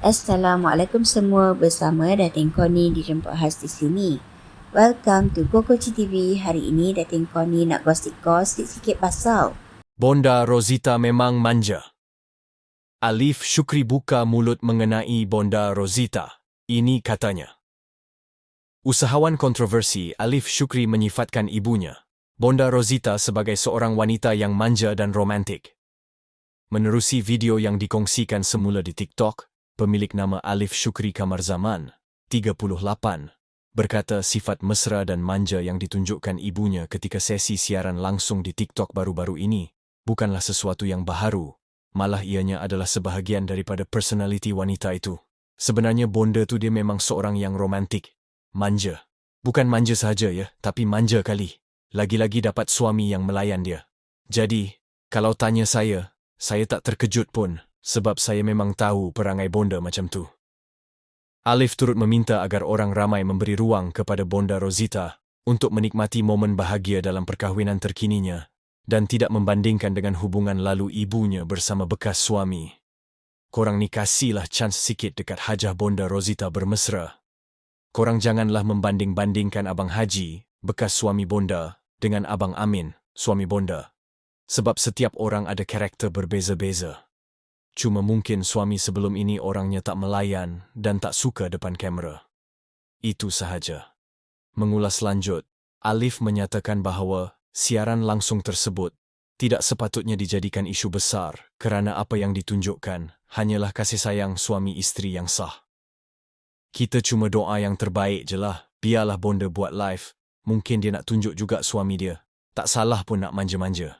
Assalamualaikum semua bersama Datin Koni dijemput khas di sini. Welcome to Kokoci TV. Hari ini Datin Koni nak gosip-gosip sikit pasal. Bonda Rosita memang manja. Alif Syukri buka mulut mengenai Bonda Rosita. Ini katanya. Usahawan kontroversi Alif Syukri menyifatkan ibunya, Bonda Rosita sebagai seorang wanita yang manja dan romantik. Menerusi video yang dikongsikan semula di TikTok, pemilik nama Alif Syukri Kamarzaman, 38, berkata sifat mesra dan manja yang ditunjukkan ibunya ketika sesi siaran langsung di TikTok baru-baru ini bukanlah sesuatu yang baharu, malah ianya adalah sebahagian daripada personaliti wanita itu. Sebenarnya bonda tu dia memang seorang yang romantik, manja. Bukan manja saja ya, tapi manja kali. Lagi-lagi dapat suami yang melayan dia. Jadi, kalau tanya saya, saya tak terkejut pun sebab saya memang tahu perangai bonda macam tu. Alif turut meminta agar orang ramai memberi ruang kepada bonda Rosita untuk menikmati momen bahagia dalam perkahwinan terkininya dan tidak membandingkan dengan hubungan lalu ibunya bersama bekas suami. Korang ni kasihlah chance sikit dekat hajah bonda Rosita bermesra. Korang janganlah membanding-bandingkan Abang Haji, bekas suami bonda, dengan Abang Amin, suami bonda. Sebab setiap orang ada karakter berbeza-beza. Cuma mungkin suami sebelum ini orangnya tak melayan dan tak suka depan kamera. Itu sahaja. Mengulas lanjut, Alif menyatakan bahawa siaran langsung tersebut tidak sepatutnya dijadikan isu besar kerana apa yang ditunjukkan hanyalah kasih sayang suami isteri yang sah. Kita cuma doa yang terbaik je lah. Biarlah bonda buat live. Mungkin dia nak tunjuk juga suami dia. Tak salah pun nak manja-manja.